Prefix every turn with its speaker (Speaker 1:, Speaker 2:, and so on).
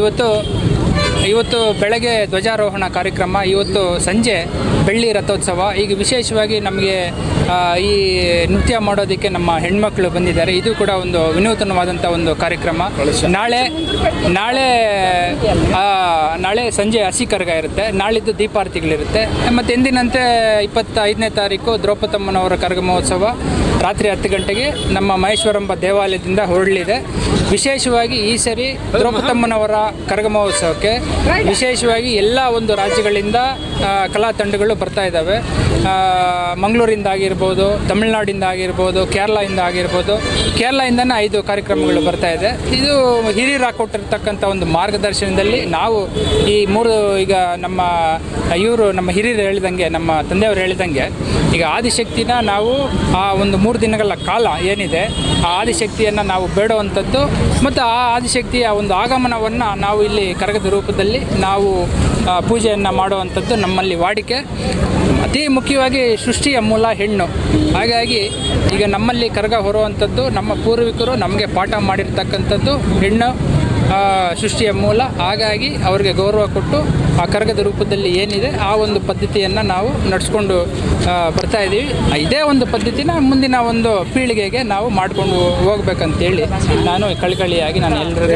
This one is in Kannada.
Speaker 1: ಇವತ್ತು ಇವತ್ತು ಬೆಳಗ್ಗೆ ಧ್ವಜಾರೋಹಣ ಕಾರ್ಯಕ್ರಮ, ಇವತ್ತು ಸಂಜೆ ಬೆಳ್ಳಿ ರಥೋತ್ಸವ. ಈಗ ವಿಶೇಷವಾಗಿ ನಮಗೆ ಈ ನೃತ್ಯ ಮಾಡೋದಕ್ಕೆ ನಮ್ಮ ಹೆಣ್ಮಕ್ಳು ಬಂದಿದ್ದಾರೆ. ಇದು ಕೂಡ ಒಂದು ವಿನೂತನವಾದಂಥ ಒಂದು ಕಾರ್ಯಕ್ರಮ. ನಾಳೆ ನಾಳೆ ನಾಳೆ ಸಂಜೆ ಹಸಿ ಕರ್ಗ ಇರುತ್ತೆ. ನಾಳಿದ್ದು ದೀಪಾರತಿಗಳಿರುತ್ತೆ. ಮತ್ತು ಎಂದಿನಂತೆ ಇಪ್ಪತ್ತೈದನೇ ತಾರೀಕು ದ್ರೌಪದಮ್ಮನವರ ಕರ್ಗ ಮಹೋತ್ಸವ. ರಾತ್ರಿ ಹತ್ತು ಗಂಟೆಗೆ ನಮ್ಮ ಮಹೇಶ್ವರಂಬ ದೇವಾಲಯದಿಂದ ಹೊರಡಲಿದೆ ವಿಶೇಷವಾಗಿ ಈ ಸರಿ ದ್ರೌಪದಮ್ಮನವರ ಕರಗ ಮಹೋತ್ಸವಕ್ಕೆ ವಿಶೇಷವಾಗಿ ಎಲ್ಲ ಒಂದು ರಾಜ್ಯಗಳಿಂದ ಕಲಾ ತಂಡಗಳು ಬರ್ತಾ ಇದ್ದಾವೆ. ಮಂಗಳೂರಿಂದ ಆಗಿರ್ಬೋದು, ತಮಿಳ್ನಾಡಿಂದ ಆಗಿರ್ಬೋದು, ಕೇರಳದಿಂದ ಆಗಿರ್ಬೋದು ಕೇರಳದಿಂದನೇ ಐದು ಕಾರ್ಯಕ್ರಮಗಳು ಬರ್ತಾ ಇದೆ. ಇದು ಹಿರಿಯರ ಕೊಟ್ಟಿರ್ತಕ್ಕಂಥ ಒಂದು ಮಾರ್ಗದರ್ಶನದಲ್ಲಿ ನಾವು ಈ ಮೂರು ಈಗ ನಮ್ಮ ಇವರು, ನಮ್ಮ ಹಿರಿಯರು ಹೇಳಿದಂಗೆ, ನಮ್ಮ ತಂದೆಯವರು ಹೇಳಿದಂಗೆ, ಈಗ ಆದಿಶಕ್ತಿನ ನಾವು ಆ ಒಂದು ಮೂರು ದಿನಗಳ ಕಾಲ ಏನಿದೆ, ಆ ಆದಿಶಕ್ತಿಯನ್ನು ನಾವು ಬೇಡುವಂಥದ್ದು ಮತ್ತು ಆ ಆದಿಶಕ್ತಿಯ ಒಂದು ಆಗಮನವನ್ನು ನಾವು ಇಲ್ಲಿ ಕರಗದ ರೂಪದಲ್ಲಿ ನಾವು ಪೂಜೆಯನ್ನು ಮಾಡುವಂಥದ್ದು ನಮ್ಮಲ್ಲಿ ವಾಡಿಕೆ ಅತಿ ಮುಖ್ಯವಾಗಿ ಸೃಷ್ಟಿಯ ಮೂಲ ಹೆಣ್ಣು. ಹಾಗಾಗಿ ಈಗ ನಮ್ಮಲ್ಲಿ ಕರಗ ಹೊರುವಂಥದ್ದು ನಮ್ಮ ಪೂರ್ವಿಕರು ನಮಗೆ ಪಾಠ ಮಾಡಿರ್ತಕ್ಕಂಥದ್ದು ಹೆಣ್ಣು ಸೃಷ್ಟಿಯ ಮೂಲ. ಹಾಗಾಗಿ ಅವರಿಗೆ ಗೌರವ ಕೊಟ್ಟು ಆ ಕರಗದ ರೂಪದಲ್ಲಿ ಏನಿದೆ ಆ ಒಂದು ಪದ್ಧತಿಯನ್ನು ನಾವು ನಡೆಸ್ಕೊಂಡು ಬರ್ತಾ ಇದ್ದೀವಿ. ಇದೇ ಒಂದು ಪದ್ಧತಿನ ಮುಂದಿನ ಒಂದು ಪೀಳಿಗೆಗೆ ನಾವು ಮಾಡ್ಕೊಂಡು ಹೋಗ್ಬೇಕಂತೇಳಿ ನಾನು ಕಳಕಳಿಯಾಗಿ ನಾನು ಎಲ್ಲರ